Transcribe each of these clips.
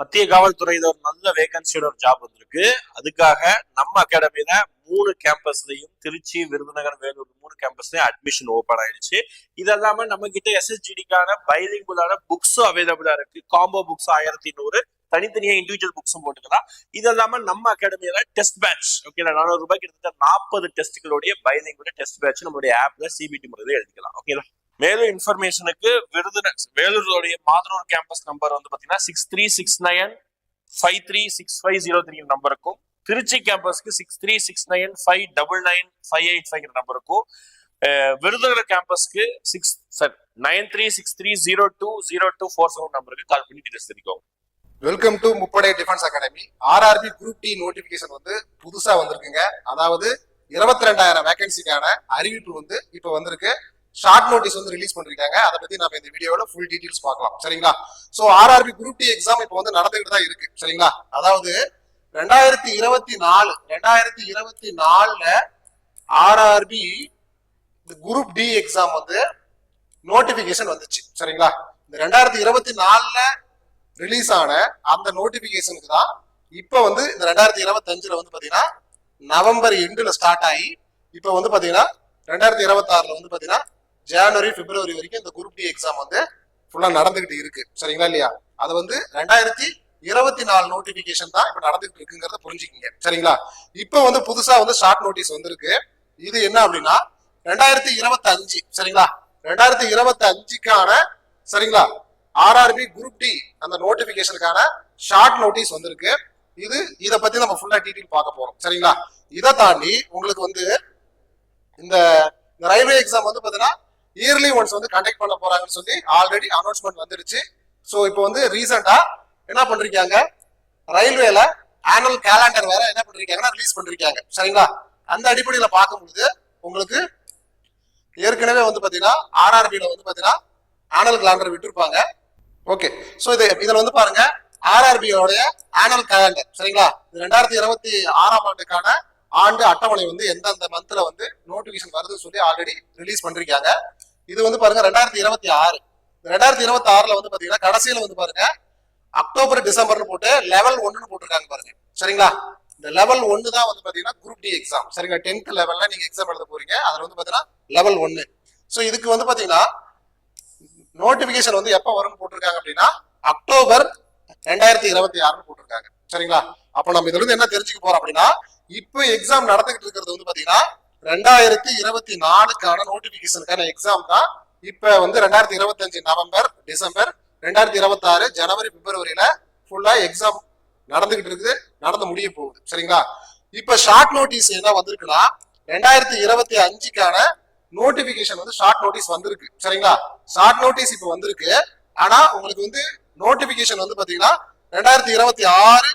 மத்திய காவல்துறையில ஒரு நல்ல வேகன்சியோட ஒரு ஜாப் வந்திருக்கு. அதுக்காக நம்ம அகாடமியில மூணு கேம்பஸ்லயும் திருச்சி விருதுநகர் வேலூர் மூணு கேம்பஸ்லயும் அட்மிஷன் ஓபன் ஆயிடுச்சு. இது நம்ம கிட்ட எஸ்எஸ்ஜிடிக்கான பைலிங்குலான புக்ஸும் அவைலபிளா இருக்கு. காம்போ புக்ஸ் ஆயிரத்தி நூறு. தனித்தனியா இண்டிவிஜுவல் புக்ஸும் போட்டுக்கலாம். இது இல்லாம நம்ம அகாடமியில டெஸ்ட் பேட்ச் ஓகேங்களா நானூறு ரூபாய் கிட்டத்தட்ட நாற்பது டெஸ்ட்டுகளுடைய பைலிங்குல டெஸ்ட் பேட்ச் நம்மளுடைய ஆப்ல சிபிடி முறையில எழுதிக்கலாம். ஓகேங்களா மேலும் இன்ஃபர்மேஷனுக்கு விருதுந வேலூருடைய மாதனூர் கேம்பஸ் நம்பர் வந்து பார்த்தீங்கன்னா six three six nine five three six five zero three நம்பருக்கும் Trichy கேம்பஸ்க்கு six three six nine five double nine five eight five நம்பருக்கும் Virudhunagar கேம்பஸ்க்கு six sir nine three six three zero two zero two four seven நம்பருக்கு call பண்ணி details தெரிவிக்கோங்க welcome to முப்படை defence academy RRB group D notification வந்து புதுசா வந்திருக்குங்க. அதாவது இருபத்தி ரெண்டாயிரம் வேகன்சிக்கான அறிவிப்பு வந்து இப்ப வந்திருக்கு. ஷார்ட் நோட்டீஸ் வந்து ரிலீஸ் பண்ணிருக்காங்க. அதை பத்தி நம்ம இந்த வீடியோல ஃபுல் டீடைல்ஸ் பார்க்கலாம். சரிங்களா? So RRB group D exam இப்போ வந்து நடந்துகிட்டு தான் இருக்கு. சரிங்களா? அதாவது ரெண்டாயிரத்தி இருபத்தி நாலு ரெண்டாயிரத்தி இருபத்தி நாலுல ஆர்ஆர்பி குரூப் டி எக்ஸாம் வந்து நோட்டிபிகேஷன் வந்துச்சு. சரிங்களா? இந்த ரெண்டாயிரத்தி இருபத்தி நாலுல ரிலீஸ் ஆன அந்த நோட்டிபிகேஷனுக்கு தான் இப்போ வந்து இந்த ரெண்டாயிரத்தி இருபத்தஞ்சுல வந்து பாத்தீங்கன்னா நவம்பர் எண்டுல ஸ்டார்ட் ஆகி இப்போ வந்து பாத்தீங்கன்னா ரெண்டாயிரத்தி இருபத்தி ஆறுல வந்து பாத்தீங்கன்னா ஜனவரி பிப்ரவரி வரைக்கும் இந்த குரூப் டி எக்ஸாம் வந்து ஃபுல்லா நடந்துகிட்டு இருக்கு. சரிங்களா இல்லையா? அது வந்து ரெண்டாயிரத்தி இருபத்தி நாலு நோட்டிபிகேஷன் தான் இப்ப நடந்துகிட்டு இருக்குங்கிறத புரிஞ்சுக்கிங்க. சரிங்களா? இப்போ வந்து புதுசா வந்து ஷார்ட் நோட்டீஸ் வந்திருக்கு. இது என்ன அப்படின்னா ரெண்டாயிரத்தி இருபத்தி அஞ்சு சரிங்களா? ரெண்டாயிரத்தி இருபத்தி அஞ்சுக்கான சரிங்களா? ஆர்ஆர்பி குரூப் டி அந்த நோட்டிபிகேஷனுக்கான ஷார்ட் நோட்டீஸ் வந்திருக்கு. இது இதை பத்தி நம்ம ஃபுல்லா டீட்டெயில் பார்க்க போறோம். சரிங்களா? இதை தாண்டி உங்களுக்கு வந்து இந்த இந்த ரயில்வே எக்ஸாம் வந்து பாத்தீங்கன்னா இயர்லி ஒன்ஸ் வந்து கண்டக்ட் பண்ண போறாங்கன்னு சொல்லி ஆல்ரெடி அனௌன்ஸ்மெண்ட் வந்துருச்சு. ஸோ இப்போ வந்து ரீசெண்டா என்ன பண்றீங்க ரயில்வேல ஆனுவல் கேலண்டர் வேற என்ன பண்றீங்கன்னா ரிலீஸ் பண்றீங்க சரிங்களா? அந்த அடிப்படையில பார்க்கும்போது உங்களுக்கு ஏற்கனவே வந்து பாத்தீங்கன்னா ஆர்ஆர்பியில வந்து பாத்தீங்கன்னா ஆனுவல் கேலண்டர் விட்டுருப்பாங்க. ஓகே ஸோ இது இதுல வந்து பாருங்க. ஆர்ஆர்பியோடைய ஆனுவல் கேலண்டர் சரிங்களா? இது ரெண்டாயிரத்தி இருபத்தி ஆறாம் ஆண்டுக்கான ஆண்டு அட்டவணை வந்து எந்தெந்த மந்த்ல வந்து நோட்டிபிகேஷன் வருதுன்னு சொல்லி ஆல்ரெடி ரிலீஸ் பண்ணிருக்காங்க. இது வந்து பாருங்க ரெண்டாயிரத்தி இருபத்தி ஆறு. ரெண்டாயிரத்தி இருபத்தி ஆறுல வந்து பாத்தீங்கன்னா கடைசியில வந்து பாருங்க அக்டோபர் டிசம்பர்னு போட்டு லெவல் ஒன்னு போட்டிருக்காங்க பாருங்க. சரிங்களா? இந்த லெவல் ஒன்னு தான் வந்து பாத்தீங்கன்னா குரூப் டி எக்ஸாம் சரிங்களா? டென்த் லெவல்ல நீங்க எக்ஸாம் எழுத போறீங்க. அதுல வந்து பாத்தீங்கன்னா லெவல் ஒன்னு. ஸோ இதுக்கு வந்து பாத்தீங்கன்னா நோட்டிபிகேஷன் வந்து எப்ப வரும்னு போட்டிருக்காங்க அப்படின்னா அக்டோபர் ரெண்டாயிரத்தி இருபத்தி ஆறுன்னு போட்டிருக்காங்க. சரிங்களா? அப்ப நம்ம இதுல இருந்து என்ன தெரிஞ்சுக்க போறோம் அப்படின்னா இப்போ எக்ஸாம் நடந்துகிட்டு இருக்கிறது வந்து பாத்தீங்கன்னா ரெண்டாயிரத்தி இருபத்தி நாலுக்கான நோட்டிபிகேஷனுக்கான எக்ஸாம் தான். இப்ப வந்து ரெண்டாயிரத்தி இருபத்தஞ்சு நவம்பர் டிசம்பர் ரெண்டாயிரத்தி இருபத்தி ஆறு ஜனவரி பிப்ரவரியில ஃபுல்லா எக்ஸாம் நடந்துகிட்டு இருக்குது. நடந்து முடிய போகுது. சரிங்களா? இப்ப ஷார்ட் நோட்டீஸ் என்ன வந்திருக்குன்னா ரெண்டாயிரத்தி இருபத்தி அஞ்சுக்கான நோட்டிபிகேஷன் வந்து ஷார்ட் நோட்டீஸ் வந்திருக்கு. சரிங்களா? ஷார்ட் நோட்டீஸ் இப்போ வந்திருக்கு. ஆனா உங்களுக்கு வந்து நோட்டிபிகேஷன் வந்து பாத்தீங்கன்னா ரெண்டாயிரத்தி இருபத்தி ஆறு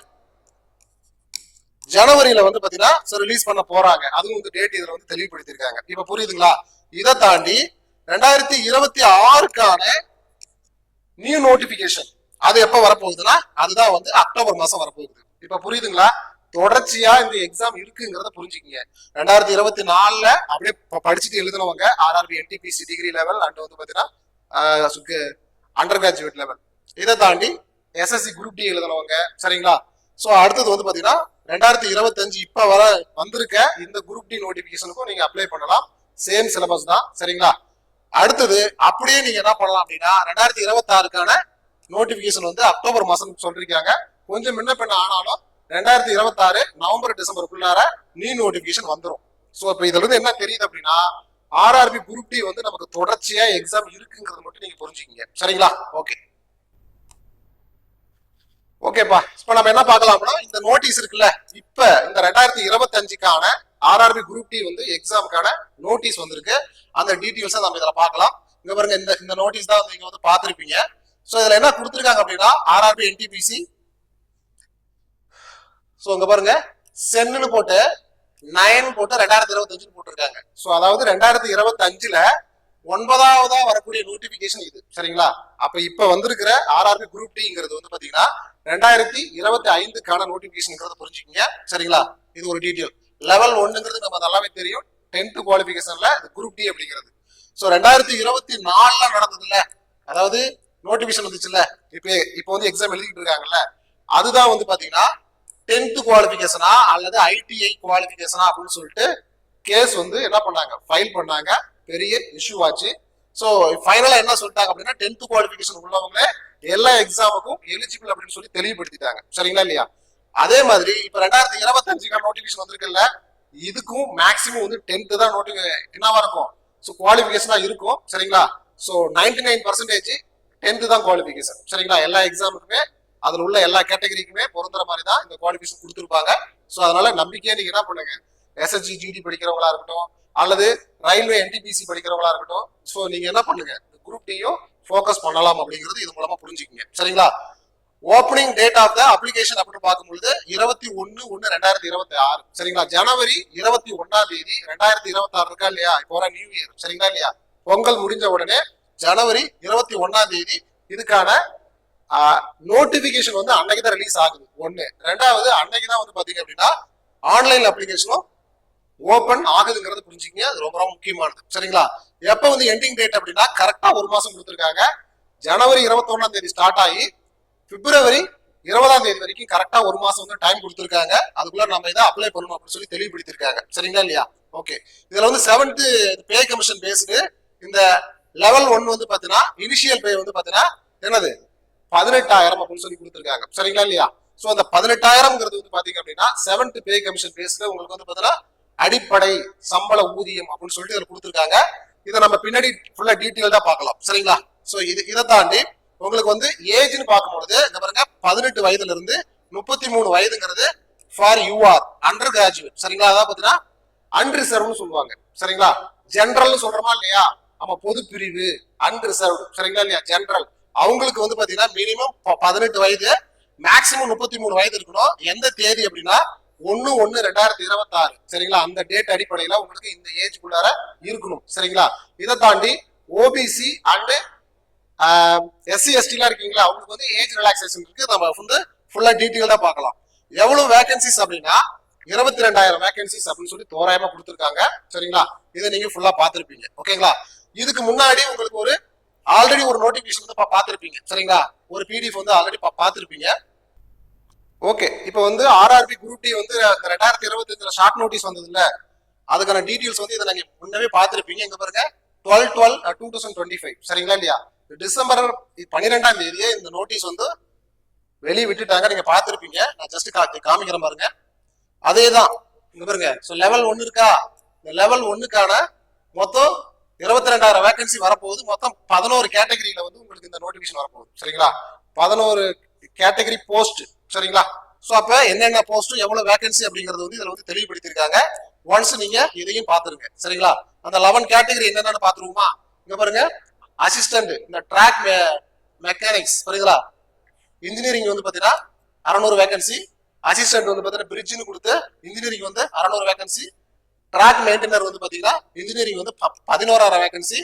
ஜனவரியில வந்து பாத்தீங்கன்னா ரிலீஸ் பண்ண போறாங்க. அதுவும் வந்து டேட் இதுல வந்து தெளிவுபடுத்திருக்காங்க இப்ப புரியுதுங்களா? இதை தாண்டி ரெண்டாயிரத்தி இருபத்தி ஆறுக்கான நியூ நோட்டிபிகேஷன் அது எப்ப வரப்போகுதுன்னா அதுதான் வந்து அக்டோபர் மாசம் வரப்போகுது. இப்ப புரியுதுங்களா? தொடர்ச்சியா இந்த எக்ஸாம் இருக்குங்கிறத புரிஞ்சுக்கங்க. ரெண்டாயிரத்தி இருபத்தி நாலுல அப்படியே ப- படிச்சுட்டு எழுதினவங்க RRB NTPC degree level and வந்து பாத்தீங்கன்னா அண்டர் கிராஜுவேட் லெவல் இதை தாண்டி எஸ்எஸ்சி குரூப் டி எழுதினவங்க சரிங்களா? சோ அடுத்தது வந்து பாத்தீங்கன்னா ரெண்டாயிரத்தி இருபத்தஞ்சு இப்ப வர வந்திருக்க இந்த குரூப் டி நோட்டிபிகேஷனுக்கும் நீங்க அப்ளை பண்ணலாம். சேம் சிலபஸ் தான். சரிங்களா? அடுத்தது அப்படியே நீங்க என்ன பண்ணலாம் அப்படின்னா ரெண்டாயிரத்தி இருபத்தி ஆறுக்கான நோட்டிபிகேஷன் வந்து அக்டோபர் மாசம் சொல்லிருக்காங்க. கொஞ்சம் முன்ன பின்ன ஆனாலும் ரெண்டாயிரத்தி இருபத்தி ஆறு நவம்பர் டிசம்பருக்குள்ளார நீ நோட்டிபிகேஷன் வந்துடும் சோ இப்ப இதுல இருந்து என்ன தெரியுது அப்படின்னா ஆர்ஆர்பி குரூப் டி வந்து நமக்கு தொடர்ச்சியா எக்ஸாம் இருக்குங்கிறது மட்டும் நீங்க புரிஞ்சுக்கீங்க. சரிங்களா? ஓகே ஓகேப்பா இப்ப நம்ம என்ன பார்க்கலாம்னா இந்த நோட்டீஸ் இருக்குல்ல இப்ப இந்த ரெண்டாயிரத்தி இருபத்தி அஞ்சுக்கான ஆர்ஆர்பி குரூப் டி வந்து எக்ஸாமுக்கான நோட்டீஸ் வந்திருக்கு. அந்த டீட்டெயில்ஸை நம்ம இதுல பார்க்கலாம். இங்க பாருங்க இந்த இந்த நோட்டீஸ் தான் நீங்க வந்து பார்த்துருப்பீங்க. சோ இதுல என்ன கொடுத்துருக்காங்க அப்படின்னா ஆர்ஆர்பி என்டிபிசி சோ இங்க பாருங்க சென்னு போட்டு நயன் போட்டு ரெண்டாயிரத்தி இருபத்தஞ்சுன்னு போட்டிருக்காங்க. சோ அதாவது ரெண்டாயிரத்தி இருபத்தி அஞ்சுல ஒன்பதாவதா வரக்கூடிய நோட்டிபிகேஷன் இது. சரிங்களா? அப்ப இப்ப வந்திருக்கிற ஆர்ஆர்பி குரூப் டிங்கிறது வந்து பாத்தீங்கன்னா ரெண்டாயிரத்தி இருபத்தி ஐந்துக்கான நோட்டிபிகேஷன்ங்கிறத புரிஞ்சுக்கங்க. சரிங்களா? இது ஒரு டீட்டெயில் லெவல் ஒன்னுங்கிறது நம்ம நல்லாவே தெரியும். டென்த் குவாலிபிகேஷன்ல குரூப் டி அப்படிங்கிறது. ஸோ ரெண்டாயிரத்தி இருபத்தி நாலுல நடந்ததுல அதாவது நோட்டிபிகேஷன் வந்துச்சுல்ல இப்போ இப்போ வந்து எக்ஸாம் எழுதிட்டு இருக்காங்கல்ல அதுதான் வந்து பாத்தீங்கன்னா டென்த் குவாலிபிகேஷனா அல்லது ஐடிஐ குவாலிபிகேஷனா அப்படின்னு சொல்லிட்டு கேஸ் வந்து என்ன பண்ணாங்க? ஃபைல் பண்ணாங்க. பெரிய இஷ்யூ ஆச்சு. ஸோ ஃபைனலா என்ன சொல்லிட்டாங்க அப்படின்னா டென்த் குவாலிபிகேஷன் உள்ளவங்களே எல்லா எக்ஸாமுக்கும் எலிஜிபிள் அப்படின்னு சொல்லி தெளிவுபடுத்திட்டாங்க. சரிங்களா இல்லையா? அதே மாதிரி இப்ப ரெண்டாயிரத்தி இருபத்தஞ்சுக்கான நோட்டிபிகேஷன் வந்திருக்குல்ல இதுக்கும் மேக்ஸிமம் வந்து டென்த் தான் நோட்டி என்னவா இருக்கும்? ஸோ குவாலிஃபிகேஷனா இருக்கும். சரிங்களா? So ninety nine percentage tenth தான் குவாலிஃபிகேஷன் சரிங்களா? எல்லா எக்ஸாமுக்குமே அதுல உள்ள எல்லா கேட்டகரிக்குமே பொருந்துற மாதிரி தான் இந்த குவாலிஃபிகேஷன் கொடுத்துருப்பாங்க. ஸோ அதனால நம்பிக்கையா நீங்க என்ன பண்ணுங்க? எஸ்எஸ்ஜி ஜிடி படிக்கிறவங்களா இருக்கட்டும் அல்லது ரயில்வே என்டிபிசி படிக்கிறவங்களா இருக்கட்டும் ஸோ நீங்க என்ன பண்ணுங்க? குரூப் டியும் ஃபோக்கஸ் பண்ணலாம் அப்படிங்கிறது இது மூலமா புரிஞ்சுக்கங்க. சரிங்களா? Opening date of the application அப்படின்னு பார்க்கும்பொழுது இருபத்தி ஒன்னு ஒன்னு ரெண்டாயிரத்தி இருபத்தி ஆறு. சரிங்களா? ஜனவரி இருபத்தி ஒன்னாம் தேதி ரெண்டாயிரத்தி இருபத்தி ஆறு இருக்கா இல்லையா? இப்போ வர நியூ இயர் சரிங்களா இல்லையா? பொங்கல் முடிஞ்ச உடனே ஜனவரி இருபத்தி ஒன்னாம் தேதி இதுக்கான நோட்டிபிகேஷன் வந்து அன்னைக்கு தான் ரிலீஸ் ஆகுது. ஒன்னு. ரெண்டாவது அன்னைக்கு தான் வந்து பாத்தீங்க அப்படின்னா ஆன்லைன் அப்ளிகேஷனும் ஓபன் ஆகுதுங்கிறத புரிஞ்சுக்கங்க. அது ரொம்ப ரொம்ப முக்கியமானது. சரிங்களா? எப்ப வந்து எண்டிங் டேட் அப்படின்னா கரெக்டா ஒரு மாசம் கொடுத்துருக்காங்க. ஜனவரி இருபத்தொன்னாம் தேதி ஸ்டார்ட் ஆகி பிப்ரவரி இருபதாம் தேதி வரைக்கும் கரெக்டா ஒரு மாசம் வந்து டைம் கொடுத்துருக்காங்க. அதுக்குள்ள நம்ம இதை அப்ளை பண்ணணும் அப்படின்னு சொல்லி தெளிவுபடுத்திருக்காங்க சரிங்களா இல்லையா? ஓகே இதுல வந்து செவன்த் பே கமிஷன் பேஸ்டு இந்த லெவல் ஒன் வந்து பாத்தீங்கன்னா இனிஷியல் பே வந்து பாத்தீங்கன்னா என்னது? பதினெட்டாயிரம் அப்படின்னு சொல்லி கொடுத்துருக்காங்க. சரிங்களா இல்லையா? சோ அந்த பதினெட்டாயிரம்ங்கிறது வந்து பாத்தீங்க அப்படின்னா செவன்த் பே கமிஷன் பேஸ்ல உங்களுக்கு வந்து பாத்தீங்கன்னா அடிப்படை சம்பள ஊதியம் அப்படின்னு சொல்லிட்டு இதில் கொடுத்துருக்காங்க. இதை நம்ம பின்னாடி ஃபுல்லாக டீட்டெயில்டாக பார்க்கலாம். சரிங்களா? ஸோ இது இதை தாண்டி உங்களுக்கு வந்து ஏஜ்னு பார்க்கும்பொழுது இந்த பாருங்க பதினெட்டு வயதுல இருந்து முப்பத்தி மூணு வயதுங்கிறது ஃபார் யூஆர் அண்டர் கிராஜுவேட் சரிங்களா? அதான் பார்த்தீங்கன்னா அன்ரிசர்வ்னு சொல்லுவாங்க. சரிங்களா? ஜென்ரல்னு சொல்றோமா இல்லையா? நம்ம பொது பிரிவு அன்ரிசர்வ்டு சரிங்களா இல்லையா? ஜென்ரல் அவங்களுக்கு வந்து பாத்தீங்கன்னா மினிமம் பதினெட்டு வயது மேக்சிமம் முப்பத்தி மூணு வயது இருக்கணும். எந்த தேதி அப்படின்னா ஒன்னு ஒன்னு ரெண்டாயிரத்தி இருபத்தி ஆறு சரிங்களா? அந்த டேட் அடிப்படையில உங்களுக்கு இந்த ஏஜ்குள்ளார இருக்கணும். சரிங்களா? இதை தாண்டி ஓபிசி அண்டு எஸ்சி எஸ்டிலாம் இருக்கீங்களா? அவங்களுக்கு வந்து ஏஜ் ரிலாக்ஸேஷன் இருக்கு. நம்ம வந்து ஃபுல்லா டீட்டெயில்டா பார்க்கலாம். எவ்வளவு வேகன்சிஸ் அப்படின்னா இருபத்தி ரெண்டாயிரம் வேகன்சிஸ் அப்படின்னு சொல்லி தோராயமா கொடுத்துருக்காங்க. சரிங்களா? இதை நீங்க ஃபுல்லா பார்த்துருப்பீங்க. ஓகேங்களா? இதுக்கு முன்னாடி உங்களுக்கு ஒரு ஆல்ரெடி ஒரு நோட்டிபிகேஷன் வந்து பா- சரிங்களா? ஒரு பிடிஎஃப் வந்து ஆல்ரெடி பார்த்துருப்பீங்க. ஓகே இப்போ வந்து ஆர்ஆர்பி குரூப் டி வந்து ரெண்டாயிரத்தி இருபத்தி ஷார்ட் நோட்டீஸ் வந்தது இல்ல அதுக்கான டீடைல்ஸ் வந்து இதை நீங்க முன்னவே பார்த்துருப்பீங்க. இங்க பாருங்க twelve twelve two thousand twenty five சரிங்களா இல்லையா? டிசம்பர் பன்னிரெண்டாம் தேதியே இந்த நோட்டீஸ் வந்து வெளியே விட்டுட்டாங்க. நீங்க பார்த்துருப்பீங்க. நான் ஜஸ்ட் காமிக்கிறேன் பாருங்க. அதே தான் இங்க பாருங்க. ஸோ லெவல் ஒன்னு இருக்கா? இந்த லெவல் ஒன்னுக்கான மொத்தம் இருபத்தி ரெண்டாயிரம் வேகன்சி வரப்போகுது. மொத்தம் பதினோரு கேட்டகரியில வந்து உங்களுக்கு இந்த நோட்டிபிகேஷன் வரப்போகுது. சரிங்களா? பதினோரு கேட்டகரி போஸ்ட் சரிங்களா? ஸோ அப்போ என்னென்ன போஸ்ட்டும் எவ்வளோ வேகன்சி அப்படிங்கறது வந்து இதில் வந்து தெளிவுபடுத்தியிருக்காங்க. ஒன்ஸ் நீங்கள் இதையும் பார்த்துருங்க. சரிங்களா? அந்த லெவன் கேட்டகரி என்னென்னு பார்த்துருவோமா? இங்கே பாருங்க. அசிஸ்டன்ட் இந்த ட்ராக் மெக்கானிக்ஸ் சரிங்களா இன்ஜினியரிங் வந்து பார்த்தீங்கன்னா அறநூறு வேகன்சி அசிஸ்டன்ட் வந்து பார்த்தீங்கன்னா பிரிட்ஜ்னு கொடுத்து இன்ஜினியரிங் வந்து அறநூறு வேகன்சி ட்ராக் மெயின்டெனர் வந்து பார்த்தீங்கன்னா இன்ஜினியரிங் வந்து ப- பதினோராயிரம் வேகன்சி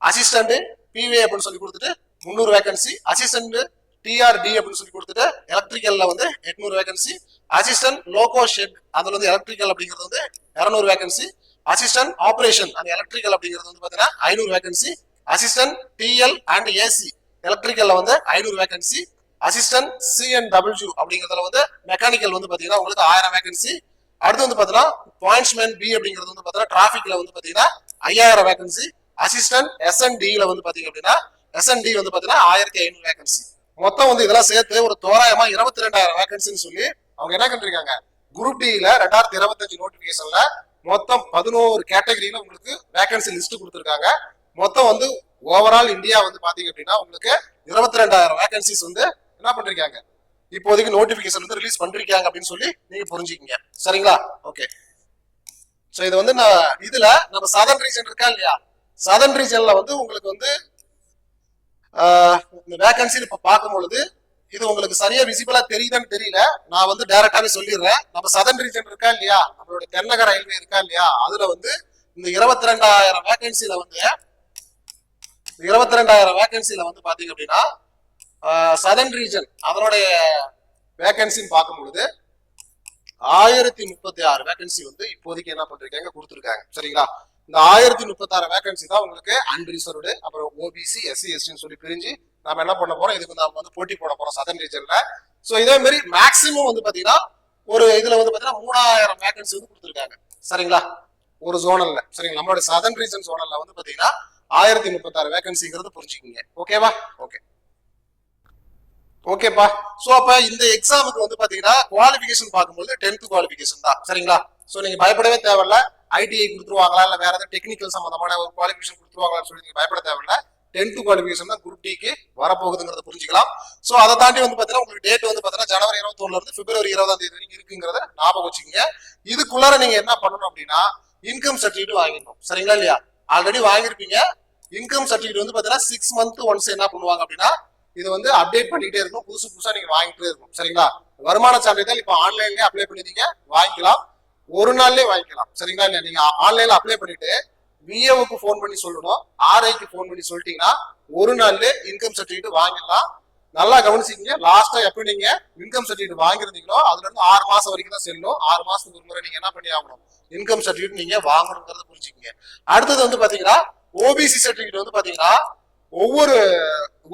அசிஸ்டன்ட் பிவே அப்படின்னு சொல்லி கொடுத்துட்டு முந்நூறு வேகன்சி அசிஸ்டன்ட் டிஆர்டி அப்படின்னு சொல்லி கொடுத்துட்டு எலக்ட்ரிக்கல்ல வந்து எட்நூறு வேகன்சி அசிஸ்டன்ட் லோகோ ஷெட் அதுல வந்து எலக்ட்ரிக்கல் அப்படிங்கிறது வந்து இரநூறு வேகன்சி அசிஸ்டன்ட் ஆபரேஷன் அந்த எலக்ட்ரிக்கல் அப்படிங்கிறது வந்து பாத்தீங்கன்னா ஐநூறு vacancy assistant TL and AC எலக்ட்ரிக்கல்ல வந்து ஐநூறு வேகன்சி அசிஸ்டன்ட் சிஎன்டபிள்யூ அப்படிங்கிறதுல வந்து மெக்கானிக்கல் வந்து பாத்தீங்கன்னா உங்களுக்கு ஆயிரம் வேகன்சி அடுத்து வந்து பாத்தீங்கன்னா பாயிண்ட்ஸ்மேன் பி அப்படிங்கிறது வந்து பாத்தீங்கன்னா டிராபிக்ல வந்து பாத்தீங்கன்னா ஐயாயிரம் வேகன்சி அசிஸ்டன்ட் எஸ்என்டில வந்து பாத்தீங்க அப்படின்னா எஸ்என்டி வந்து பாத்தீங்கன்னா ஆயிரத்தி ஐநூறு வேகன்சி மொத்தம் வந்து இதெல்லாம் சேர்த்து ஒரு தோராயமா இருபத்தி ரெண்டாயிரம் வேகன்சின்னு சொல்லி அவங்க என்ன கண்டிருக்காங்க? குரூப் டில ரெண்டாயிரத்தி இருபத்தஞ்சு நோட்டிபிகேஷன்ல மொத்தம் பதினோரு கேட்டகரியில உங்களுக்கு வேகன்சி லிஸ்ட் கொடுத்துருக்காங்க. மொத்தம் வந்து ஓவரால் இந்தியா வந்து பாத்தீங்க அப்படின்னா உங்களுக்கு இருபத்தி ரெண்டாயிரம் வேகன்சிஸ் வந்து என்ன பண்றீங்க இப்போதைக்கு நோட்டிபிகேஷன் வந்து ரிலீஸ் பண்றீங்க அப்படின்னு சொல்லி நீங்க புரிஞ்சுக்கீங்க. சரிங்களா? ஓகே சோ இது வந்து நான் இதுல நம்ம சதன் ரீஜன் இருக்கா இல்லையா? சதன் ரீஜன்ல வந்து உங்களுக்கு வந்து இந்த வேகன்சின்னு இப்ப பார்க்கும் பொழுது இது உங்களுக்கு சரியா விசிபிளா தெரியுதான்னு தெரியல. நான் வந்து டைரக்டாவே சொல்லிடுறேன். நம்ம சதன் ரீஜன் இருக்கா இல்லையா? நம்மளோட தென்னக ரயில்வே இருக்கா இல்லையா? அதுல வந்து இந்த இருபத்தி ரெண்டாயிரம் வேகன்சில வந்து இருபத்தி ரெண்டாயிரம் வேகன்சில வந்து பாத்தீங்க அப்படின்னா சதன் ரீஜன் அதனுடைய வேகன்சின்னு பார்க்கும் பொழுது ஆயிரத்தி முப்பத்தி ஆறு வேகன்சி வந்து இப்போதைக்கு என்ன பண்றீங்க கொடுத்துருக்காங்க. சரிங்களா? இந்த ஆயிரத்தி முப்பத்தாறு வேகன்சி தான் உங்களுக்கு அன்ரிசர்வ்டு அப்புறம் ஓபிசி எஸ்சி எஸ்டின்னு சொல்லி பிரிஞ்சு நாம என்ன பண்ண போறோம்? இதுக்கு நாம வந்து போட்டி போட போறோம் சதன் ரீஜன்ல சோ இதே மாதிரி மேக்சிமம் வந்து பாத்தீங்கன்னா ஒரு இதுல வந்து பாத்தீங்கன்னா மூணாயிரம் வேகன்சி வந்து கொடுத்துருக்காங்க. சரிங்களா? ஒரு ஜோனல்ல சரிங்களா? நம்மளோட சதன் ரீஜன் ஜோனல்ல வந்து பாத்தீங்கன்னா ஆயிரத்தி முப்பத்தாறு வேகன்சிங்கிறது புரிஞ்சுக்கிங்க. ஓகேவா ஓகே ஓகேப்பா சோ அப்ப இந்த எக்ஸாமுக்கு வந்து பாத்தீங்கன்னா குவாலிஃபிகேஷன் பார்க்கும்போது டென்த் குவாலிஃபிகேஷன் தான். சரிங்களா? ஸோ நீங்க பயப்படவே தேவையில்ல. ஐடிஐ கொடுத்துருவாங்களா? இல்ல வேற ஏதாவது டெக்னிக்கல் சம்பந்தமான ஒரு குவாலிஃபிகேஷன் கொடுத்துருவாங்களான்னு சொல்லி நீங்க பயப்பட தேவையில்ல. டென்த் குவாலிஃபிகேஷன் தான் குரூப் டிக்கு வரப்போகுதுங்கிறத புரிஞ்சுக்கலாம். ஸோ அதை தாண்டி வந்து பார்த்தீங்கன்னா உங்களுக்கு டேட் வந்து பார்த்தீங்கன்னா ஜனவரி இருபத்தொன்னுல இருந்து பிப்ரவரி இருபதாம் தேதி வரைக்கும் இருக்குங்கிறத ஞாபகம் வச்சுக்கோங்க. இதுக்குள்ளார நீங்க என்ன பண்ணணும் அப்படின்னா இன்கம் சர்டிஃபிகேட் வாங்கிடணும். சரிங்களா இல்லையா? ஆல்ரெடி வாங்கியிருப்பீங்க. இன்கம் சர்டிஃபிகேட் வந்து பார்த்தீங்கன்னா சிக்ஸ் மந்த் ஒன்ஸ் என்ன பண்ணுவாங்க அப்படின்னா இது வந்து அப்டேட் பண்ணிட்டே இருக்கும் புதுசு புதுசா நீங்க வாங்கிட்டே இருக்கும் சரிங்களா? வருமான சான்றிதழ் இப்போ ஆன்லைன்லேயே அப்ளை பண்ணிருந்தீங்க வாங்கிக்கலாம். ஒரு நாள்லயே வாங்கிக்கலாம். சரிங்களா? இல்லையா நீங்க ஆன்லைன்ல அப்ளை பண்ணிட்டு விஏவுக்கு ஃபோன் பண்ணி சொல்லணும் ஆர்ஐக்கு ஃபோன் பண்ணி சொல்லிட்டீங்கன்னா ஒரு நாள்ல இன்கம் சர்டிஃபிகேட் வாங்கிடலாம். நல்லா கவனிச்சிக்கிங்க. லாஸ்டா எப்ப நீங்க இன்கம் சர்டிஃபிகேட் வாங்கிருந்தீங்களோ அதுல இருந்து ஆறு மாசம் வரைக்கும் தான் செல்லும் ஆறு மாசத்துக்கு ஒரு முறை நீங்க என்ன பண்ணி ஆகணும்? இன்கம் சர்டிஃபிகேட் நீங்க வாங்கணுங்கிறத புரிஞ்சுக்கங்க. அடுத்தது வந்து பாத்தீங்கன்னா ஓபிசி சர்டிஃபிகேட் வந்து பாத்தீங்கன்னா ஒவ்வொரு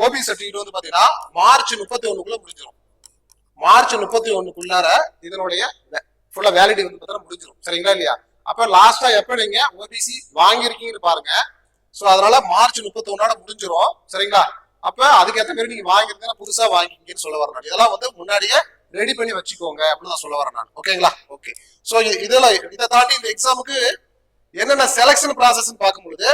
ஓபிசி சர்டிஃபிகேட் வந்து பாத்தீங்கன்னா மார்ச் முப்பத்தி ஒண்ணுக்குள்ள முடிஞ்சிடும் மார்ச் முப்பத்தி ஒண்ணுக்குள்ளார இதனுடைய ஃபுல்லா வேலிடி வந்து சரிங்களா இல்லையா? அப்ப லாஸ்டா எப்ப நீங்க ஓபிசி வாங்கியிருக்கீங்கன்னு பாருங்க. சோ அதனால மார்ச் முப்பத்தி ஒன்னோட முடிஞ்சிரும். சரிங்களா? அப்ப அதுக்கேற்ற மாதிரி நீங்க வாங்கியிருந்தீங்கன்னா புதுசா வாங்கிக்கிங்கன்னு சொல்ல வரேன் இதெல்லாம் வந்து முன்னாடியே ரெடி பண்ணி வச்சுக்கோங்க அப்படின்னு நான் சொல்ல வரேன் நான். ஓகேங்களா ஓகே சோ இதுல இதை தாண்டி இந்த எக்ஸாமுக்கு என்னென்ன செலக்ஷன் ப்ராசஸ் பார்க்கும்பொழுது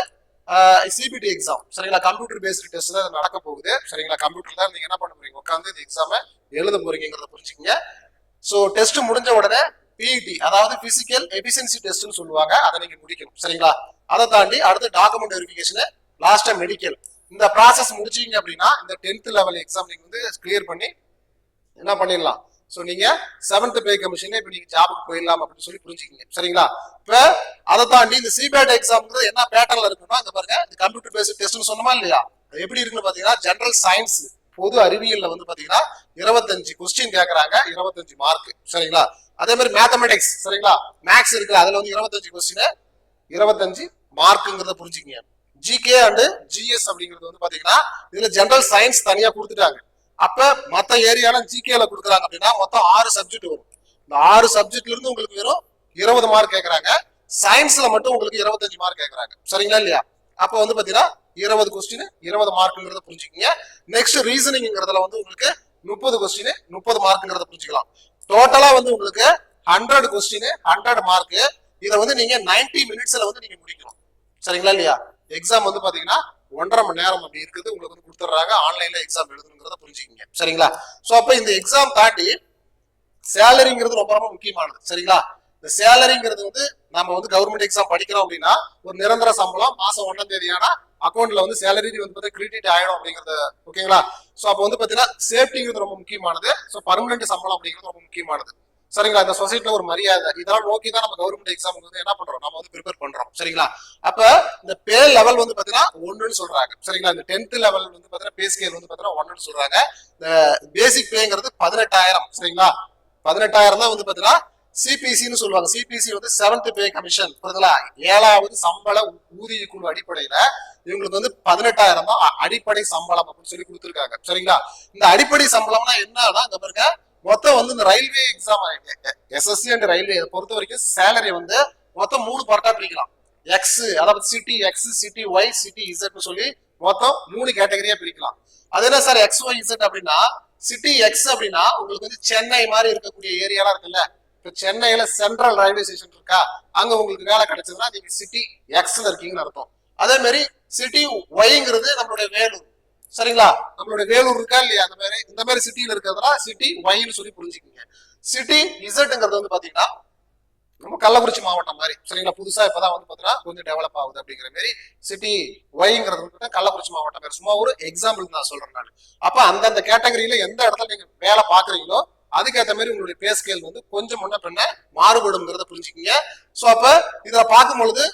சிபிடி எக்ஸாம் சரிங்களா? கம்ப்யூட்டர் பேஸ்டு டெஸ்ட் தான் நடக்க போகுது. சரிங்களா? கம்ப்யூட்டர் தான் நீங்க என்ன பண்ண போறீங்க? உட்காந்து இந்த எக்ஸாமை எழுத போறீங்கிறத புரிஞ்சுக்கங்க. ஸோ டெஸ்ட் முடிஞ்ச உடனே பிஇடி அதாவது பிசிக்கல் எஃபிஷியன்சி டெஸ்ட்னு சொல்லுவாங்க. அதை நீங்க முடிக்கணும். சரிங்களா? அதை தாண்டி அடுத்து டாக்குமெண்ட் வெரிஃபிகேஷன் லாஸ்டா மெடிக்கல் இந்த ப்ராசஸ் முடிச்சீங்க அப்படின்னா இந்த டென்த் லெவல் எக்ஸாம் நீங்க வந்து கிளியர் பண்ணி என்ன பண்ணிடலாம்? ஸோ நீங்க செவன்த் பே கமிஷனே இப்போ நீங்க ஜாபுக்கு போயிடலாம் அப்படின்னு சொல்லி புரிஞ்சுக்கீங்க. சரிங்களா? இப்போ அதை தாண்டி இந்த சிபேட் எக்ஸாம்ங்கிறது என்ன பேட்டர்ல இருக்குன்னா இந்த பாருங்க இந்த கம்ப்யூட்டர் பேஸ்ட் டெஸ்ட்னு சொன்னோமா இல்லையா? அது எப்படி இருக்குன்னு பாத்தீங்கன்னா ஜெனரல் சயின்ஸ் பொது அறிவியல்ல வந்து பாத்தீங்கன்னா இருபத்தஞ்சு கொஸ்டின் கேட்கறாங்க இருபத்தஞ்சு மார்க் சரிங்களா? அதே மாதிரி மேத்தமெட்டிக்ஸ் சரிங்களா? மேக்ஸ் இருக்கு அதுல வந்து இருபத்தஞ்சு கொஸ்டின் இருபத்தஞ்சு மார்க்குங்கிறத புரிஞ்சுக்கங்க. ஜிகே அண்ட் ஜிஎஸ் அப்படிங்கிறது வந்து பாத்தீங்கன்னா இதுல ஜெனரல் சயின்ஸ் தனியா கொடுத்துட்டாங்க. அப்ப மத்த ஏரியால ஜிகேல கொடுக்குறாங்க அப்படின்னா மொத்தம் ஆறு சப்ஜெக்ட் வரும். இந்த ஆறு சப்ஜெக்ட்ல இருந்து உங்களுக்கு வெறும் இருபது மார்க் கேக்குறாங்க. சயின்ஸ்ல மட்டும் உங்களுக்கு இருபத்தஞ்சு மார்க் கேக்குறாங்க. சரிங்களா இல்லையா? அப்ப வந்து பாத்தீங்கன்னா இருபது கொஸ்டின் இருபது மார்க்குங்கிறத புரிஞ்சுக்கீங்க. நெக்ஸ்ட் ரீசனிங்கிறதுல வந்து உங்களுக்கு முப்பது கொஸ்டின் முப்பது மார்க்குங்கிறத புரிஞ்சுக்கலாம். டோட்டலா வந்து உங்களுக்கு ஹண்ட்ரட் கொஸ்டின் ஹண்ட்ரட் மார்க் இதை வந்து நீங்க 90 மினிட்ஸ்ல வந்து நீங்க முடிக்கணும். சரிங்களா இல்லையா? எக்ஸாம் வந்து பாத்தீங்கன்னா ஒன்றரை மணி நேரம் அப்படி இருக்குது. உங்களுக்கு வந்து கொடுத்துட்றாங்க. ஆன்லைன்ல எக்ஸாம் எழுதணுங்கிறத புரிஞ்சுக்கிங்க. சரிங்களா? சோ அப்ப இந்த எக்ஸாம் தாண்டி சேலரிங்கிறது ரொம்ப ரொம்ப முக்கியமானது. சரிங்களா? இந்த சேலரிங்கிறது வந்து நம்ம வந்து கவர்மெண்ட் எக்ஸாம் படிக்கிறோம் அப்படின்னா ஒரு நிரந்தர சம்பளம் மாசம் ஒன்றாம் தேதி ஆனா அக்கௌண்ட்ல வந்து சேலரி வந்து பார்த்தீங்கன்னா கிரெடிட் ஆயிடும் அப்படிங்கிறது ஓகேங்களா சோ அப்போ வந்து பாத்தீங்கன்னா சேஃப்டிங்கிறது ரொம்ப முக்கியமானது. சோ பர்மனெண்ட் சம்பளம் அப்படிங்கிறது ரொம்ப முக்கியமானது. சரிங்களா? இந்த சொசைட்டில ஒரு மரியாதை இதெல்லாம் நோக்கி தான் நம்ம கவர்மெண்ட் எக்ஸாம் வந்து என்ன பண்றோம்? நம்ம வந்து ப்ரிப்பேர் பண்றோம். சரிங்களா? அப்ப இந்த பே லெவல் வந்து பாத்தீங்கன்னா ஒன்றுன்னு சொல்றாங்க. சரிங்களா? இந்த டென்த் லெவல் வந்து பாத்தீங்கன்னா பே ஸ்கேல் வந்து பாத்தீங்கன்னா ஒன்றுன்னு சொல்றாங்க. இந்த பேசிக் பேங்கிறது பதினெட்டாயிரம். சரிங்களா? பதினெட்டாயிரம் தான் வந்து பாத்தீங்கன்னா சிபிசின்னு சொல்லுவாங்க. சிபிசி வந்து செவன்த் பே கமிஷன் புரியுதுங்களா? ஏழாவது சம்பள ஊதிய குழு அடிப்படையில இவங்களுக்கு வந்து பதினெட்டாயிரம் தான் அடிப்படை சம்பளம் அப்படின்னு சொல்லி கொடுத்துருக்காங்க. சரிங்களா? இந்த அடிப்படை சம்பளம்னா என்னன்னா இந்த பாருங்க மொத்தம் வந்து இந்த railway exam SSC and railway பொறுத்த வரைக்கும் சேலரி வந்து மொத்தம் மூணு பார்ட்டா பிரிக்கலாம். எக்ஸ் அதாவது city X city Y city இசட்னு சொல்லி மொத்தம் மூணு கேட்டகரியா பிரிக்கலாம். அது என்ன சார் எக்ஸ் ஒய் இசட் அப்படின்னா சிட்டி எக்ஸ் அப்படின்னா உங்களுக்கு வந்து சென்னை மாதிரி இருக்கக்கூடிய ஏரியாலாம் இருக்குல்ல இப்போ சென்னையில சென்ட்ரல் ரயில்வே ஸ்டேஷன் இருக்கா? அங்க உங்களுக்கு வேலை கிடைச்சதுன்னா நீங்க சிட்டி எக்ஸ்ல இருக்கீங்கன்னு அர்த்தம். அதே மாதிரி சிட்டி ஒய்ங்கிறது நம்மளுடைய வேலூர். சரிங்களா? நம்மளுடைய வேலூர் இருக்கா இல்லையா? அந்த மாதிரி இந்த மாதிரி சிட்டியில இருக்கிறதுனா சிட்டி ஒய்னு சொல்லி புரிஞ்சுக்கோங்க. சிட்டி இசட்ங்கிறது வந்து பாத்தீங்கன்னா நம்ம கள்ளக்குறிச்சி மாவட்டம் மாதிரி. சரிங்களா? புதுசா இப்பதான் வந்து பாத்தீங்கன்னா கொஞ்சம் டெவலப் ஆகுது அப்படிங்கிற மாதிரி சிட்டி ஒய்ங்கிறது வந்து கள்ளக்குறிச்சி மாவட்டம் மாதிரி. சும்மா ஒரு எக்ஸாம்பிள் நான் சொல்றேன் நான். அப்ப அந்தந்த கேட்டகரியில எந்த இடத்துல நீங்க வேலை பாக்குறீங்களோ அதுக்கேற்ற மாதிரி உங்களுடைய பே ஸ்கேல் வந்து கொஞ்சம் முன்ன பின்ன மாறுபடுங்கிறத புரிஞ்சுக்கிங்க. ஸோ அப்போ இதை பார்க்கும் பொழுது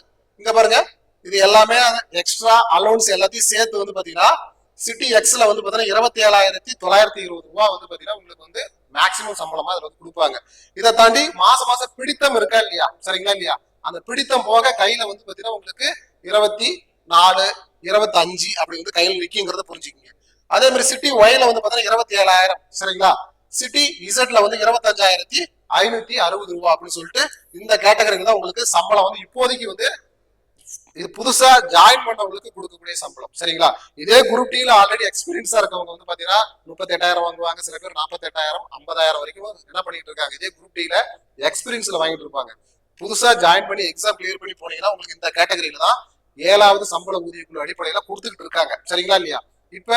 இங்க பாருங்க இது எல்லாமே எக்ஸ்ட்ரா அலௌன்ஸ் எல்லாத்தையும் சேர்த்து வந்து பார்த்தீங்கன்னா சிட்டி எக்ஸ்ல வந்து பார்த்தீங்கன்னா இருபத்தி ஏழாயிரத்தி தொள்ளாயிரத்தி இருபது ரூபா வந்து பார்த்தீங்கன்னா உங்களுக்கு வந்து மேக்சிமம் சம்பளமா அதில் வந்து கொடுப்பாங்க. இதை தாண்டி மாசம் மாசம் பிடித்தம் இருக்கா இல்லையா? சரிங்களா இல்லையா? அந்த பிடித்தம் போக கையில வந்து பார்த்தீங்கன்னா உங்களுக்கு இருபத்தி நாலு இருபத்தி அஞ்சு அப்படி வந்து கையில் நிற்குங்கிறத புரிஞ்சுக்கிங்க. அதே மாதிரி சிட்டி ஒயில வந்து பார்த்தீங்கன்னா இருபத்தி ஏழாயிரம் சரிங்களா? சிட்டி இசட்ல வந்து இருபத்தஞ்சாயிரத்தி ஐநூத்தி அறுபது ரூபா அப்படின்னு சொல்லிட்டு இந்த கேட்டகரிக்கு தான் உங்களுக்கு சம்பளம் வந்து இப்போதைக்கு வந்து இது புதுசா ஜாயின் பண்ணவங்களுக்கு கொடுக்கக்கூடிய சம்பளம். சரிங்களா? இதே குரூப் டீல ஆல்ரெடி எக்ஸ்பீரியன்ஸா இருக்கவங்க வந்து பாத்தீங்கன்னா முப்பத்தி எட்டாயிரம் வாங்குவாங்க. சில பேர் நாற்பத்தி எட்டாயிரம் ஐம்பதாயிரம் வரைக்கும் என்ன பண்ணிட்டு இருக்காங்க? இதே குரூப் டீல எக்ஸ்பீரியன்ஸ்ல வாங்கிட்டு இருப்பாங்க. புதுசா ஜாயின் பண்ணி எக்ஸாம் கிளியர் பண்ணி போனீங்கன்னா உங்களுக்கு இந்த கேட்டகரியில தான் ஏழாவது சம்பள ஊதியக்குழு அடிப்படையில கொடுத்துக்கிட்டு இருக்காங்க. சரிங்களா இல்லையா? இப்ப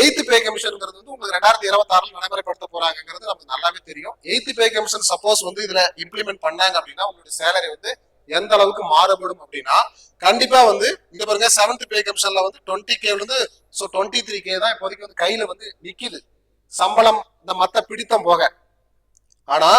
எய்த் பே கமிஷன்ங்கிறது வந்து உங்களுக்கு ரெண்டாயிரத்தி இருபத்தி ஆறுல நடைமுறைப்படுத்த போறாங்கிறது நமக்கு நல்லாவே தெரியும். எய்த் பே கமிஷன் சப்போஸ் வந்து இதுல இம்ப்ளிமெண்ட் பண்ணாங்க அப்படின்னா உங்களுடைய சேலரி வந்து எந்த அளவுக்கு மாறுபடும் அப்படின்னா கண்டிப்பா வந்து இந்த பாருங்க செவன்த் பே கமிஷன்ல வந்து டுவெண்ட்டி கேல இருந்து ஸோ டுவெண்ட்டி த்ரீ கே தான் இப்போதைக்கு வந்து கையில வந்து நிக்குது. சம்பளம் இந்த மத்த பிடித்தம் போக. ஆனா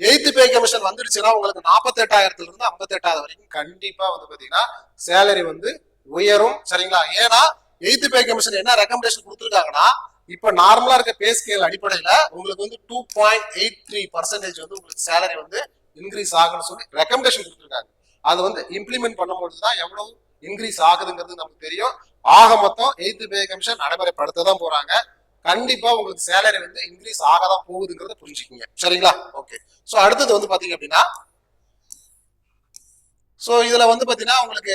எய்த் பே கமிஷன் வந்துருச்சுன்னா உங்களுக்கு நாற்பத்தி எட்டாயிரத்துல இருந்து ஐம்பத்தி எட்டாயிரம் வரைக்கும் கண்டிப்பா வந்து பாத்தீங்கன்னா சேலரி வந்து உயரும். சரிங்களா? ஏன்னா எய்த் பே கமிஷன் என்ன ரெக்கமெண்டேஷன் கொடுத்துருக்காங்கன்னா இப்ப நார்மலா இருக்க பே ஸ்கேல் அடிப்படையில உங்களுக்கு வந்து two point eight three percentage வந்து உங்களுக்கு சேலரி வந்து இன்க்ரீஸ் ஆகும்னு சொல்லி ரெக்கமெண்டேஷன் கொடுத்துருக்காங்க. அது வந்து இம்ப்ளிமெண்ட் பண்ணும்போது தான் எவ்வளவு இன்க்ரீஸ் ஆகுதுங்கிறது நமக்கு தெரியும். ஆக மொத்தம் எய்த் பே கமிஷன் நடைமுறைப்படுத்த தான் போறாங்க. கண்டிப்பா உங்களுக்கு சேலரி வந்து இன்க்ரீஸ் ஆக தான் போகுதுங்கிறத புரிஞ்சுக்கிங்க. சரிங்களா? ஓகே ஸோ அடுத்தது வந்து பாத்தீங்க அப்படின்னா ஸோ இதுல வந்து பாத்தீங்கன்னா உங்களுக்கு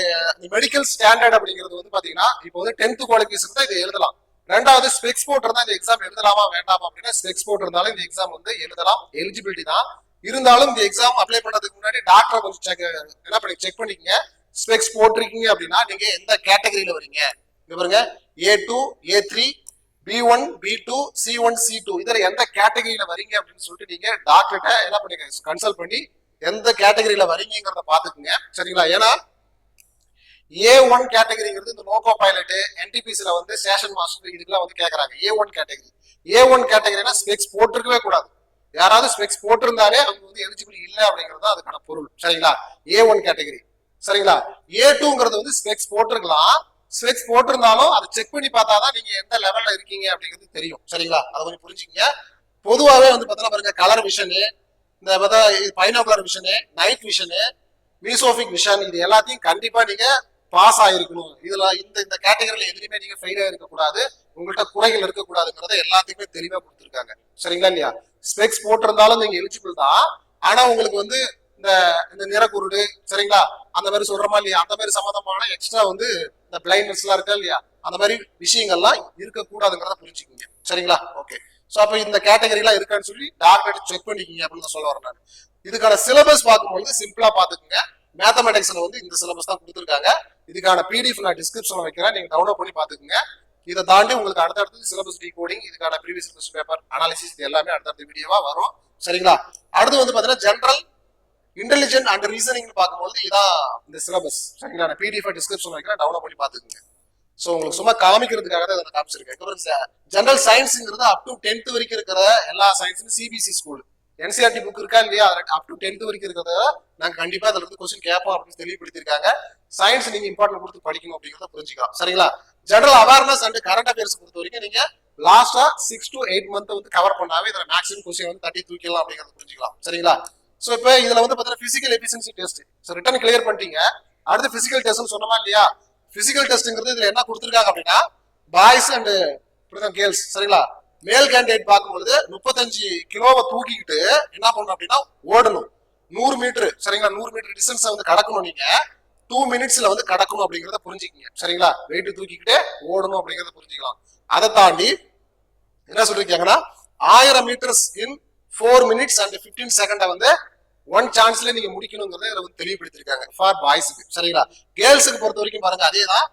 மெடிக்கல் ஸ்டாண்டர்ட் அப்படிங்கிறது வந்து பாத்தீங்கன்னா இப்போ வந்து டென்த் குவாலிஃபிகேஷன் தான் இதை எழுதலாம். ரெண்டாவது ஸ்பெக்ஸ் போட்டிருந்தா இந்த எக்ஸாம் எழுதலாமா வேண்டாமா அப்படின்னா ஸ்பெக்ஸ் போட்டிருந்தாலும் இந்த எக்ஸாம் வந்து எழுதலாம். எலிஜிபிலிட்டி தான். இருந்தாலும் இந்த எக்ஸாம் அப்ளை பண்றதுக்கு முன்னாடி டாக்டரை கொஞ்சம் செக் என்ன பண்ணி செக் பண்ணிக்கங்க. ஸ்பெக்ஸ் போட்டிருக்கீங்க அப்படின்னா நீங்க எந்த கேட்டகரியில வரீங்க இங்க பாருங்க. A two A three B one B two C one C two இதுல எந்த கேட்டகரியில வரீங்க அப்படின்னு சொல்லிட்டு நீங்க டாக்டர்கிட்ட என்ன பண்ணீங்க கன்சல்ட் பண்ணி எந்த கேட்டகரியில வரீங்கிறத பாத்துக்குங்க சரிங்களா? ஏன்னா ஏ ஒன் கேட்டகரிங்கிறது இந்த லோகோ பைலட் என்டிபிசில வந்து ஸ்டேஷன் மாஸ்டர் இதுக்கெல்லாம் வந்து கேட்கறாங்க A one category A one கேட்டகரினா specs போட்டிருக்கவே கூடாது. யாராவது ஸ்பெக்ஸ் போட்டிருந்தாலே அவங்க வந்து எலிஜிபிள் இல்லை அப்படிங்கிறது தான் அதுக்கான பொருள். சரிங்களா? ஏ ஒன் கேட்டகரி சரிங்களா? ஏ டூங்கிறது வந்து ஸ்பெக்ஸ் போட்டிருக்கலாம். ஸ்பெக்ஸ் போட்டிருந்தாலும் அதை செக் பண்ணி பார்த்தாதான் நீங்க எந்த லெவல்ல இருக்கீங்க அப்படிங்கிறது தெரியும். சரிங்களா? அதை கொஞ்சம் புரிஞ்சுக்கங்க. பொதுவாகவே வந்து பார்த்தீங்கன்னா பாருங்க கலர் விஷனு இந்த பார்த்தா பைனோகுலர் விஷனு நைட் விஷனு மீசோபிக் விஷன் இது எல்லாத்தையும் கண்டிப்பா நீங்க பாஸ் ஆயிருக்கணும். இதுல இந்த இந்த கேட்டகரியில எதுலையுமே நீங்க ஃபெயில் ஆயிருக்க கூடாது உங்கள்கிட்ட குறைகள் இருக்கக்கூடாதுங்கிறத எல்லாத்துக்குமே தெளிவா கொடுத்துருக்காங்க. சரிங்களா இல்லையா? ஸ்பெக்ஸ் போட்டிருந்தாலும் நீங்க எலிஜிபிள் தான். ஆனா உங்களுக்கு வந்து இந்த இந்த நிறக்குருடு சரிங்களா? அந்த மாதிரி சொல்றோமா இல்லையா? அந்த மாதிரி சம்மந்தமான எக்ஸ்ட்ரா வந்து இந்த பிளைண்ட்னஸ் எல்லாம் இருக்கா இல்லையா? அந்த மாதிரி விஷயங்கள்லாம் இருக்கக்கூடாதுங்கிறத புரிஞ்சுக்கோங்க. சரிங்களா? ஓகே ஸோ அப்போ இந்த கேட்டகரிலாம் இருக்கான்னு சொல்லி டாக்டர் செக் பண்ணிக்கிங்க அப்படின்னு சொல்ல வரேன் நான். இதுக்கான சிலபஸ் பார்க்கும்போது சிம்பிளா பார்த்துக்குங்க. மேத்தமெட்டிக்ஸ்ல வந்து இந்த சிலபஸ் தான் கொடுத்துருக்காங்க. இதுக்கான பிடிஎஃப் நான் டிஸ்கிரிப்ஷன்ல வைக்கிறேன். நீங்க டவுன்லோட் பண்ணி பார்த்துக்குங்க. இதை தாண்டி உங்களுக்கு அடுத்தடுத்து சிலபஸ் டிகோடிங் இதுக்கான ப்ரீவியஸ் கொஸ்டின் பேப்பர் அனாலிசிஸ் இது எல்லாமே அடுத்தடுத்த வீடியோவா வரும். சரிங்களா? அடுத்து வந்து பாத்தீங்கன்னா ஜென்ரல் இன்டெலிஜென்ட் அண்ட் ரீசனிங் பார்க்கும்போது இதான் இந்த சிலபஸ் சரிங்களா? நான் பிடிஎஃப் டிஸ்கிரிப்ஷன் வைக்கிறேன். டவுன்லோட் பண்ணி பார்த்துக்குங்க. ஸோ உங்களுக்கு சும்மா காமிக்கிறதுக்காக தான் இதை காமிச்சிருக்கேன். ஜென்ரல் சயின்ஸுங்கிறது அப் டு டென்த் வரைக்கும் இருக்கிற எல்லா சயின்ஸும் சிபிசி ஸ்கூல் என்சிஆர்டி புக் இருக்கா இல்லையா? அப் டு டென்த் வரைக்கும் இருக்கிறத நாங்கள் கண்டிப்பா அதுல இருந்து கொஸ்டின் கேட்போம் அப்படின்னு தெளிவுபடுத்திருக்காங்க சயின்ஸ் நீங்க இம்பார்ட்டன்ட் கொடுத்து படிக்கணும் அப்படிங்கிறத புரிஞ்சுக்கலாம். சரிங்களா? General awareness and current affairs பொறுத்த வரைக்கும் நீங்க லாஸ்டா சிக்ஸ் டு எயிட் மந்த் வந்து கவர் பண்ணாவே இதில் மேக்ஸிமம் கொஸ்டின் வந்து தட்டி தூக்கிடலாம் அப்படிங்கறத புரிஞ்சுக்கலாம். சரிங்களா? சோ இப்போ இதுல வந்து பார்த்தீங்கன்னா physical efficiency test so written clear பண்ணிட்டீங்க. அடுத்து பிசிக்கல் டெஸ்ட்னு சொன்னமா இல்லையா? பிசிக்கல் டெஸ்ட்ங்கிறது இதுல என்ன கொடுத்துருக்காங்க அப்படின்னா பாய்ஸ் அண்ட் கேர்ள்ஸ் சரிங்களா? மேல் கேண்டிடேட் பார்க்கும்பொழுது முப்பத்தஞ்சு கிலோவை தூக்கிக்கிட்டு என்ன பண்ணணும் அப்படின்னா ஓடணும். நூறு மீட்டர் சரிங்களா? நூறு மீட்டர் டிஸ்டன்ஸை வந்து கடக்கணும் நீங்க. டூ மினிட்ஸ்ல வந்து கடக்கணும் அப்படிங்கறத புரிஞ்சுக்கிங்க சரிங்களா? வெயிட் தூக்கிக்கிட்டே ஓடணும் அப்படிங்கறத புரிஞ்சுக்கலாம். அதை தாண்டி என்ன சொல்லிருக்காங்கன்னா ஆயிரம் meters in four minutes and fifteen செகண்டை வந்து ஒன் சான்ஸ்ல நீங்க முடிக்கணுங்கிறத வந்து தெளிவுபடுத்திருக்காங்க. ஃபார் பாய்ஸுக்கு சரிங்களா? கேர்ள்ஸுக்கு பொறுத்த வரைக்கும் பாருங்க அதே தான்.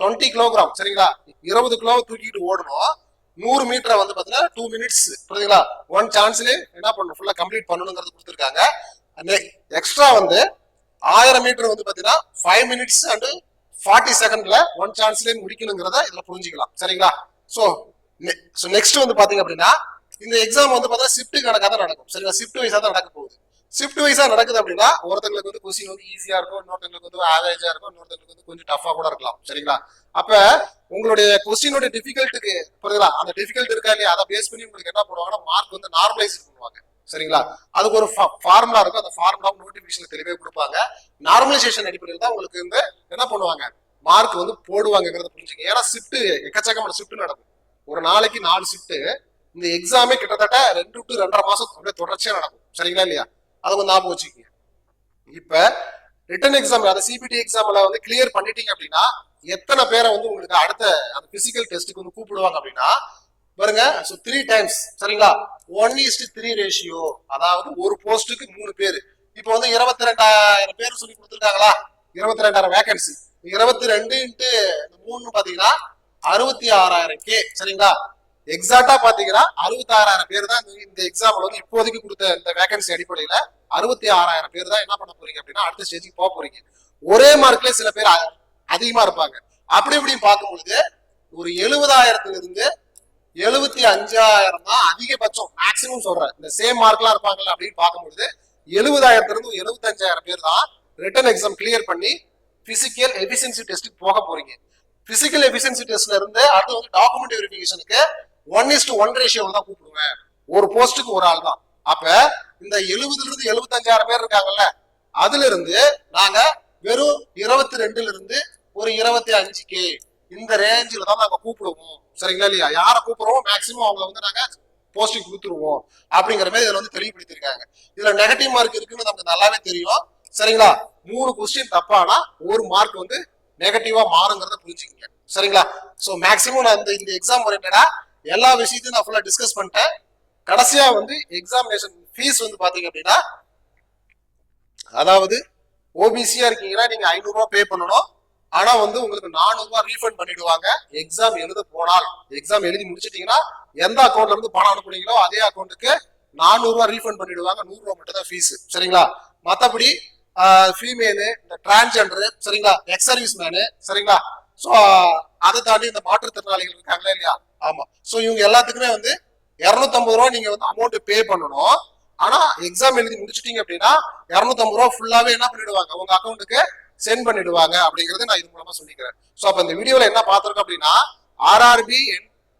டுவெண்ட்டி கிலோகிராம் சரிங்களா? இருபது கிலோ தூக்கிட்டு ஓடணும். நூறு மீட்டரை வந்து பாத்தீங்கன்னா டூ மினிட்ஸ் புரியுதுங்களா? ஒன் சான்ஸ்ல என்ன பண்ணணும்? ஃபுல்லா கம்ப்ளீட் பண்ணணுங்கிறது கொடுத்துருக்காங்க. எக்ஸ்ட்ரா வந்து ஆயிரம் மீட்டர் வந்து பாத்தீங்கன்னா ஃபைவ் மினிட்ஸ் அண்ட் ஃபார்ட்டி செகண்ட்ல ஒன் சான்ஸ்ல முடிக்கணுங்கிறத இதுல புரிஞ்சுக்கலாம். சரிங்களா? சோ ஸோ நெக்ஸ்ட் வந்து பாத்தீங்க அப்படின்னா இந்த எக்ஸாம் வந்து பார்த்தீங்கன்னா ஷிஃப்ட் கணக்காக தான் நடக்கும். சரிங்களா? ஷிஃப்ட் வைஸா தான் நடக்க போகுது. ஷிஃப்ட் வைஸா நடக்குது அப்படின்னா ஒருத்தங்களுக்கு வந்து கொஸ்டின் வந்து ஈஸியா இருக்கும் இன்னொருத்தங்களுக்கு வந்து ஆவரேஜா இருக்கும் இன்னொருத்தங்களுக்கு வந்து கொஞ்சம் டஃபா கூட இருக்கலாம். சரிங்களா? அப்ப உங்களுடைய கொஸ்டினோட டிஃபிகல்ட்டுக்கு புரியுதா அந்த டிஃபிகல்ட் இருக்கா இல்லையா? அதை பேஸ் பண்ணி உங்களுக்கு என்ன பண்ணுவாங்கன்னா மார்க் வந்து நார்மலைஸ் பண்ணுவாங்க. சரிங்களா? அதுக்கு ஒரு ஃபார்முலா இருக்கும். அந்த ஃபார்முலா நோட்டிபிகேஷன் தெளிவே கொடுப்பாங்க. நார்மலைசேஷன் அடிப்படையில் தான் உங்களுக்கு வந்து என்ன பண்ணுவாங்க? மார்க் வந்து போடுவாங்கிறத புரிஞ்சுங்க. ஏன்னா ஷிஃப்ட் எக்கச்சக்கமான ஷிஃப்ட் நடக்கும். ஒரு நாளைக்கு நாலு ஷிஃப்ட் இந்த எக்ஸாமே கிட்டத்தட்ட ரெண்டு டு ரெண்டரை மாசம் அப்படியே தொடர்ச்சியா நடக்கும். சரிங்களா இல்லையா? அதை கொஞ்சம் ஞாபகம் வச்சுக்கோங்க. இப்ப ரிட்டன் எக்ஸாம் அந்த சிபிடி எக்ஸாம்ல வந்து கிளியர் பண்ணிட்டீங்க அப்படின்னா எத்தனை பேரை வந்து உங்களுக்கு அடுத்த அந்த பிசிக்கல் டெஸ்ட்டுக்கு வந்து கூப்பிடுவாங்க அப்படின்னா பாருங்க ஸோ த்ரீ டைம்ஸ் சரிங்களா? One is to three ratio அதாவது ஒரு போஸ்ட்டுக்கு மூணு பேர். இப்போ வந்து இருபத்தி ரெண்டாயிரம் பேர் சொல்லி கொடுத்துருக்காங்களா? இருபத்தி ரெண்டாயிரம் வேகன்சி இருபத்தி ரெண்டு இன்ட்டு மூணு பாத்தீங்கன்னா அறுபத்தி ஆறாயிரம் கே சரிங்களா எக்ஸாக்டா பாத்தீங்கன்னா அறுபத்தாறாயிரம் பேர் தான் இந்த- இந்த எக்ஸாம்ல வந்து இப்போதைக்கு கொடுத்த இந்த வேகன்சி அடிப்படையில அறுபத்தி ஆறாயிரம் பேர் தான் என்ன பண்ண போறீங்க அப்படின்னா அடுத்த ஸ்டேஜுக்கு போக போறீங்க. ஒரே மார்க்ல சில பேர் அதிகமா இருப்பாங்க. அப்படி இப்படின்னு பார்க்கும்பொழுது ஒரு எழுபதாயிரத்துல இருந்து எழுபத்தி அஞ்சாயிரம் தான் அதிகபட்சம் மேக்சிமம் சொல்றேன். இந்த சேம் மார்க்லாம் இருப்பாங்கல்ல அப்படின்னு பார்க்கும்பொழுது எழுபதாயிரத்துல இருந்து எழுபத்தி அஞ்சாயிரம் பேர் தான் ரிட்டன் எக்ஸாம் கிளியர் பண்ணி பிசிக்கல் எஃபிஷியன்சி டெஸ்ட்டுக்கு போக போறீங்க பிசிக்கல் எஃபிஷியன்சி டெஸ்ட்ல இருந்து அடுத்து வந்து டாக்குமெண்ட் வெரிஃபிகேஷனுக்கு ஒன் இஸ்டு ஒன் ரேஷியோவில் தான் கூப்பிடுவேன். ஒரு போஸ்ட்டுக்கு ஒரு ஆள் தான் அப்ப இந்த எழுபதுல இருந்து எழுபத்தஞ்சாயிரம் பேர் இருக்காங்கல்ல அதுல இருந்து நாங்க வெறும் இருபத்தி ரெண்டுல இருந்து ஒரு இருபத்தி அஞ்சு கே இந்த ரேஞ்சில தான் நாங்க கூப்பிடுவோம். சரிங்களா இல்லையா? யாரை கூப்பிடுவோம் மேக்சிமம் அவங்கள வந்து நாங்க போஸ்டிங் கொடுத்துருவோம். அப்படிங்கிற மாதிரி இதுல வந்து தெளிவுபடுத்திருக்காங்க. இதுல நெகட்டிவ் மார்க் இருக்குன்னு நமக்கு நல்லாவே தெரியும். சரிங்களா? மூணு கொஸ்டின் தப்பானா ஒரு மார்க் வந்து நெகட்டிவா மாறுங்கிறத புரிஞ்சுக்கங்க. சரிங்களா? சோ மேக்சிமம் நான் இந்த இந்த எக்ஸாம் ஓரியன்டா எல்லா விஷயத்தையும் நான் ஃபுல்லா டிஸ்கஸ் பண்ணிட்டேன். கடைசியா வந்து எக்ஸாமினேஷன் ஃபீஸ் வந்து பாத்தீங்க அப்படின்னா அதாவது ஓபிசியா இருக்கீங்கன்னா நீங்க ஐநூறு ரூபாய் பே பண்ணணும். ஆனா வந்து உங்களுக்கு நானூறு ரூபாய் ரீஃபண்ட் பண்ணிடுவாங்க. எக்ஸாம் எழுத போனால் எக்ஸாம் எழுதி முடிச்சிட்டீங்கன்னா எந்த அக்கௌண்ட்ல இருந்து பணம் அனுப்புனீங்களோ அதே அக்கௌண்ட்டுக்கு நானூறு ரூபாய் ரீஃபண்ட் பண்ணிடுவாங்க. நூறு ரூபாய் மட்டும் தான் ஃபீஸ் சரிங்களா? மத்தபடி ஃபீமேலு இந்த டிரான்ஸ்ஜெண்டர் சரிங்களா? எக்ஸ் சர்வீஸ் மேனு சரிங்களா? ஸோ அதை தாண்டி இந்த மாற்றுத்திறனாளிகள் இருக்காங்களா இல்லையா? ஆமா. ஸோ இவங்க எல்லாத்துக்குமே வந்து இரநூத்தம்பது ரூபா நீங்க வந்து அமௌண்ட் பே பண்ணணும். ஆனா எக்ஸாம் எழுதி முடிச்சிட்டீங்க அப்படின்னா இரநூத்தம்பது ரூபா ஃபுல்லாவே என்ன பண்ணிடுவாங்க? உங்க அக்கௌண்ட்டுக்கு சென்ட் பண்ணிடுவாங்க அப்படிங்கறத நான் இது மூலமா சொல்லிக்கிறேன். ஸோ அப்ப இந்த வீடியோல என்ன பாத்திருக்கோம் அப்படின்னா ஆர்ஆர்பி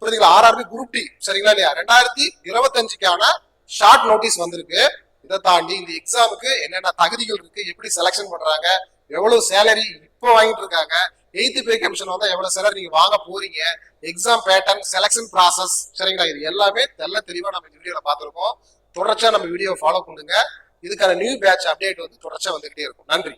புரியுதுங்களா ஆர்ஆர்பி குரூப் டி சரிங்களா இல்லையா? ரெண்டாயிரத்தி இருபத்தஞ்சுக்கான ஷார்ட் நோட்டீஸ் வந்திருக்கு. இதை தாண்டி இந்த எக்ஸாமுக்கு என்னென்ன தகுதிகள் இருக்கு எப்படி செலெக்ஷன் பண்றாங்க எவ்வளவு சேலரி இப்போ வாங்கிட்டு இருக்காங்க எயித்து பே கமிஷன் வந்தா எவ்வளவு சேலரி நீங்க வாங்க போறீங்க எக்ஸாம் பேட்டர்ன் செலெக்ஷன் ப்ராசஸ் சரிங்களா? இது எல்லாமே தெல்ல தெளிவா நம்ம இந்த வீடியோல பாத்திருக்கோம் தொடர்ச்சியாக நம்ம வீடியோ ஃபாலோ பண்ணுங்க. இதுக்கான நியூ பேட்ச் அப்டேட் வந்து தொடர்ச்சியாக வந்துகிட்டே இருக்கும். நன்றி.